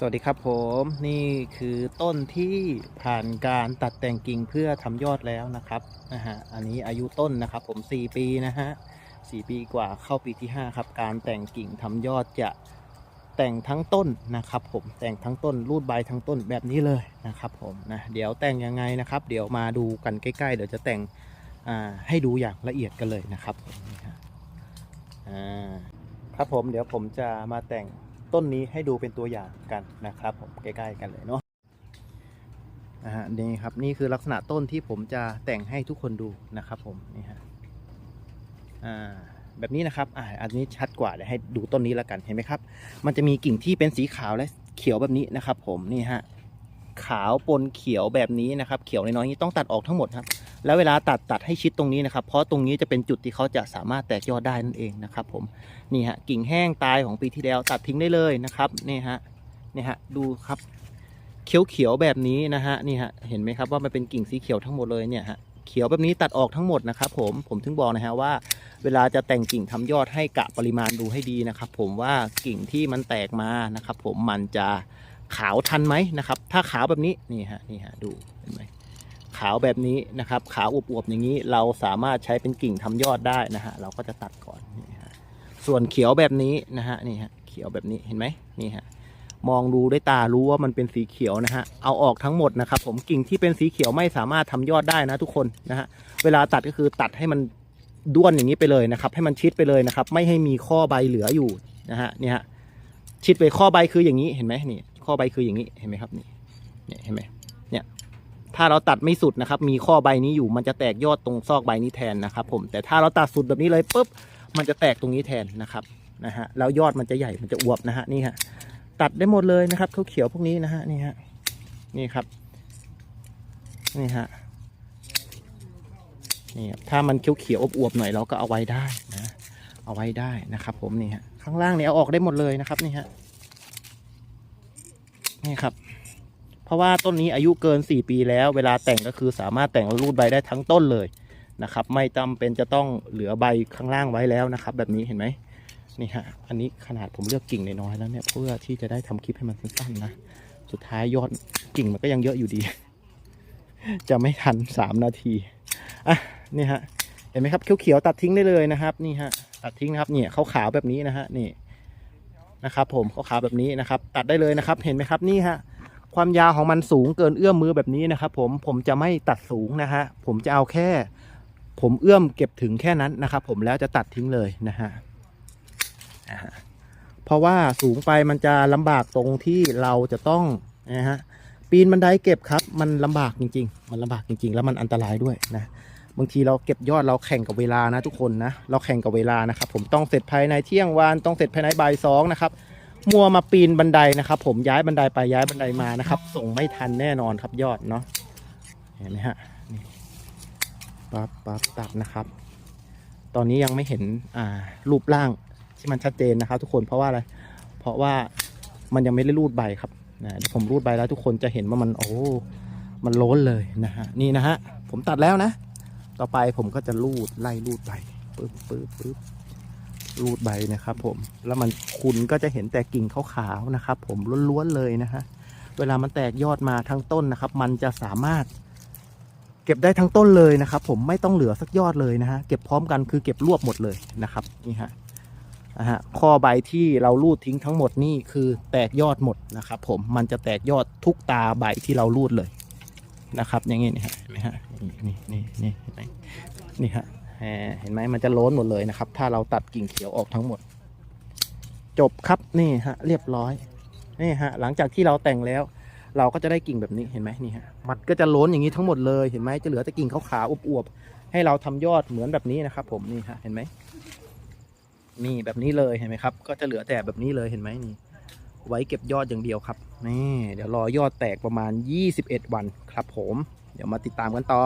สวัสดีครับผมนี่คือต้นที่ผ่านการตัดแต่งกิ่งเพื่อทำยอดแล้วนะครับนะฮะอันนี้อายุต้นนะครับผม 4 ปีนะฮะ4ปีกว่าเข้าปีที่ 5 ครับ การแต่งกิ่งทำยอดจะแต่งทั้งต้นนะครับ ผมแต่งทั้งต้นรูดใบทั้งต้นแบบนี้เลยนะครับผมนะเดี๋ยวแต่งยังไงนะครับ เดี๋ยวมาดูกันใกล้ ๆ เดี๋ยวจะแต่งให้ดูอย่างละเอียดกันเลยนะครับอ่าครับผมเดี๋ยวผมจะมาแต่ง ต้นนี้ให้ดูเป็นตัวอย่างกันนะครับผมใกล้ๆกันเลยเนาะนะฮะนี่ครับนี่คือลักษณะต้นที่ผมจะแต่งให้ทุกคนดูนะครับผมนี่ฮะอ่าแบบนี้นะครับอ่าอันนี้ชัดกว่าเดี๋ยวให้ดูต้นนี้แล้วกันเห็นไหมครับ มันจะมีกิ่งที่เป็นสีขาวและเขียวแบบนี้นะครับ ผมนี่ฮะขาวปนเขียวแบบนี้นะครับ เขียวน้อยๆนี้ต้องตัดออกทั้งหมดครับ แล้วเวลาตัดตัดให้ชิดตรงนี้นะครับ เพราะตรงนี้จะเป็นจุดที่เขาจะสามารถแตกยอดได้นั่นเองนะครับ ผมนี่ฮะกิ่งแห้งตายของปีที่แล้วตัดทิ้งได้เลยนะครับนี่ฮะนี่ฮะดูครับเขียวๆแบบนี้นะฮะนี่ฮะเห็นไหมครับว่ามันเป็นกิ่งสีเขียวทั้งหมดเลยเนี่ยฮะเขียวแบบนี้ตัดออกทั้งหมดนะครับผมผมถึงบอกนะฮะว่า เวลาจะแต่งกิ่งทำยอดให้กะปริมาณดูให้ดีนะครับ ผมว่ากิ่งที่มันแตกมานะครับ ผมมันจะขาวทันไหมนะครับ ถ้าขาวแบบนี้นี่ฮะนี่ฮะดูเห็นไหม ขาวแบบนี้นะครับ ขาวอวบๆอย่างนี้เราสามารถใช้เป็นกิ่งทำยอดได้นะฮะเราก็จะตัดก่อนนี่ฮะส่วนเขียวแบบนี้นะฮะนี่ฮะเขียวแบบนี้เห็นไหมนี่ฮะมองดูด้วยตารู้ว่ามันเป็นสีเขียวนะฮะเอาออกทั้งหมดนะครับผมกิ่งที่เป็นสีเขียวไม่สามารถทำยอดได้นะทุกคนนะฮะเวลาตัดก็คือตัดให้มันด้วนอย่างนี้ไปเลยนะครับ ให้มันชิดไปเลยนะครับ ไม่ให้มีข้อใบเหลืออยู่นะฮะนี่ฮะชิดไปข้อใบคืออย่างนี้เห็นไหมนี่ข้อใบคืออย่างนี้เห็นไหมครับนี่เนี่เห็นไหม ถ้าเราตัดไม่สุดนะครับ มีข้อใบนี้อยู่มันจะแตกยอดตรงซอกใบนี้แทนนะครับ ผมแต่ถ้าเราตัดสุดแบบนี้เลยปุ๊บมันจะแตกตรงนี้แทนนะครับนะฮะแล้วยอดมันจะใหญ่มันจะอวบนะฮะนี่ฮะตัดได้หมดเลยนะครับเขาเขียวๆพวกนี้นะฮะนี่ฮะนี่ครับนี่ฮะนี่ครับถ้ามันเขียวๆอวบๆหน่อยเราก็เอาไว้ได้นะเอาไว้ได้นะครับ ผมนี่ฮะข้างล่างเนี่ยเอาออกได้หมดเลยนะครับนี่ฮะนี่ครับ เพราะว่าต้นนี้อายุเกิน 4 ปีแล้ว เวลาแต่งก็คือสามารถแต่งรูดใบได้ทั้งต้นเลยนะครับ ไม่จำเป็นจะต้องเหลือใบข้างล่างไว้แล้วนะครับ แบบนี้เห็นไหมนี่ฮะอันนี้ขนาดผมเลือกกิ่งน้อยแล้วเนี่ยเพื่อที่จะได้ทำคลิปให้มันสั้นๆนะสุดท้ายยอดกิ่งมันก็ยังเยอะอยู่ดี จะไม่ทันสามนาทีอะนี่ฮะเห็นไหมครับเขียวๆตัดทิ้งได้เลยนะครับ นี่ฮะตัดทิ้งนะครับเนี่ยขาวๆแบบนี้นะฮะนี่นะครับ ผมขาวๆแบบนี้นะครับ ตัดได้เลยนะครับ เห็นไหมครับนี่ฮะ ความยาวของมันสูงเกินเอื้อมมือแบบนี้นะครับ ผมผมจะไม่ตัดสูงนะฮะผมจะเอาแค่ ผมเอื้อมเก็บถึงแค่นั้นนะครับ ผมแล้วจะตัดทิ้งเลยนะฮะเพราะว่าสูงไปมันจะลำบากตรงที่เราจะต้องนะฮะปีนบันไดเก็บครับ มันลำบากจริง ๆ มันลำบากจริง ๆ แล้วมันอันตรายด้วยนะ บางทีเราเก็บยอดเราแข่งกับเวลานะทุกคนนะ เราแข่งกับเวลานะครับ ผมต้องเสร็จภายในเที่ยงวัน ต้องเสร็จภายในบ่ายสองนะครับ มัวมาปีนบันไดนะครับ ผมย้ายบันไดไปย้ายบันไดมานะครับ ส่งไม่ทันแน่นอนครับยอดเนาะเห็นไหมฮะปั๊บปั๊บตัดนะครับ ตอนนี้ยังไม่เห็นอ่ารูปร่างที่มันชัดเจนนะครับ ทุกคนเพราะว่าอะไร เพราะว่ามันยังไม่ได้รูดใบครับนะเดี๋ยวผมรูดใบแล้วทุกคนจะเห็นว่ามันโอ้มันโล้นเลยนะฮะนี่นะฮะผมตัดแล้วนะ ต่อไปผมก็จะรูดไล่รูดใบปึ๊บปึ๊บปึ๊บ รูดใบนะครับผมแล้วมันคุณก็จะเห็นแต่กิ่งขาวๆนะครับ ผมล้วนๆเลยนะฮะเวลามันแตกยอดมาทั้งต้นนะครับ มันจะสามารถ เก็บได้ทั้งต้นเลยนะครับ ผมไม่ต้องเหลือสักยอดเลยนะฮะเก็บพร้อมกันคือเก็บรวบหมดเลยนะครับนี่ฮะนะฮะข้อใบที่เราลูดทิ้งทั้งหมดนี่คือแตกยอดหมดนะครับ ผมมันจะแตกยอดทุกตาใบที่เราลูดเลยนะครับ อย่างงี้นี่ฮะนไหมฮะนี่นี่นี่นี่ฮะ เห็นไหมมันจะโล้นหมดเลยนะครับ ถ้าเราตัดกิ่งเขียวออกทั้งหมด จบครับนี่ฮะ เรียบร้อยนี่ฮะ หลังจากที่เราแต่งแล้ว เราก็จะได้กิ่งแบบนี้เห็นไหมนี่ฮะมันก็จะล้นอย่างนี้ทั้งหมดเลยเห็นไหมจะเหลือแต่กิ่งขาวๆอวบๆให้เราทำยอดเหมือนแบบนี้นะครับ ผมนี่ฮะเห็นไหมนี่แบบนี้เลยเห็นไหมครับ ก็จะเหลือแต่แบบนี้เลยเห็นไหมนี่ ไว้เก็บยอดอย่างเดียวครับนี่เดี๋ยวรอยอดแตกประมาณ 21 วันครับ ผม เดี๋ยวมาติดตามกันต่อ